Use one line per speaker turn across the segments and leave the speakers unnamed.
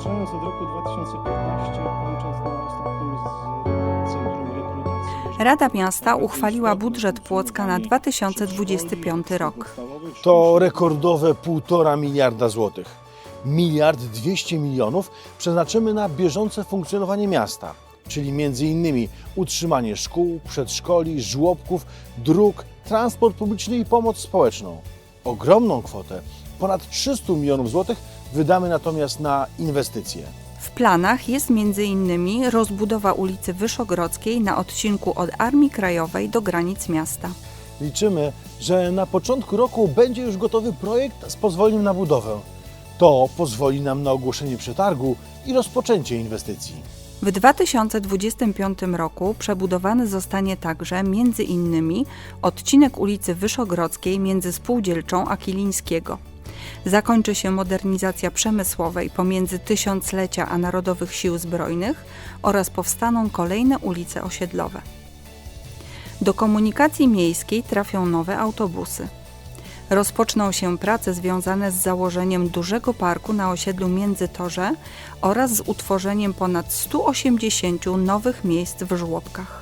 zaczynając od roku 2015, kończąc na ostatnim z Centrum Rekrutacji.
Rada Miasta uchwaliła budżet Płocka na 2025 rok.
To rekordowe 1,5 miliarda złotych. Miliard 200 milionów przeznaczymy na bieżące funkcjonowanie miasta, czyli innymi utrzymanie szkół, przedszkoli, żłobków, dróg, transport publiczny i pomoc społeczną. Ogromną kwotę, ponad 300 milionów złotych, wydamy natomiast na inwestycje.
W planach jest m.in. rozbudowa ulicy Wyszogrodzkiej na odcinku od Armii Krajowej do granic miasta.
Liczymy, że na początku roku będzie już gotowy projekt z pozwoleniem na budowę. To pozwoli nam na ogłoszenie przetargu i rozpoczęcie inwestycji.
W 2025 roku przebudowany zostanie także m.in. odcinek ulicy Wyszogrodzkiej między Spółdzielczą a Kilińskiego. Zakończy się modernizacja przemysłowej pomiędzy tysiąclecia a Narodowych Sił Zbrojnych oraz powstaną kolejne ulice osiedlowe. Do komunikacji miejskiej trafią nowe autobusy. Rozpoczną się prace związane z założeniem dużego parku na osiedlu Międzytorze oraz z utworzeniem ponad 180 nowych miejsc w żłobkach.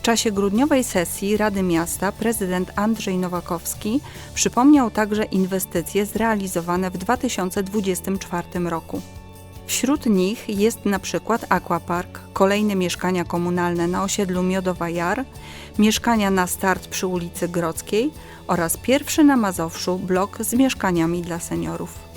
W czasie grudniowej sesji Rady Miasta prezydent Andrzej Nowakowski przypomniał także inwestycje zrealizowane w 2024 roku. Wśród nich jest na przykład Aquapark, kolejne mieszkania komunalne na osiedlu Miodowa Jar, mieszkania na start przy ulicy Grodzkiej oraz pierwszy na Mazowszu blok z mieszkaniami dla seniorów.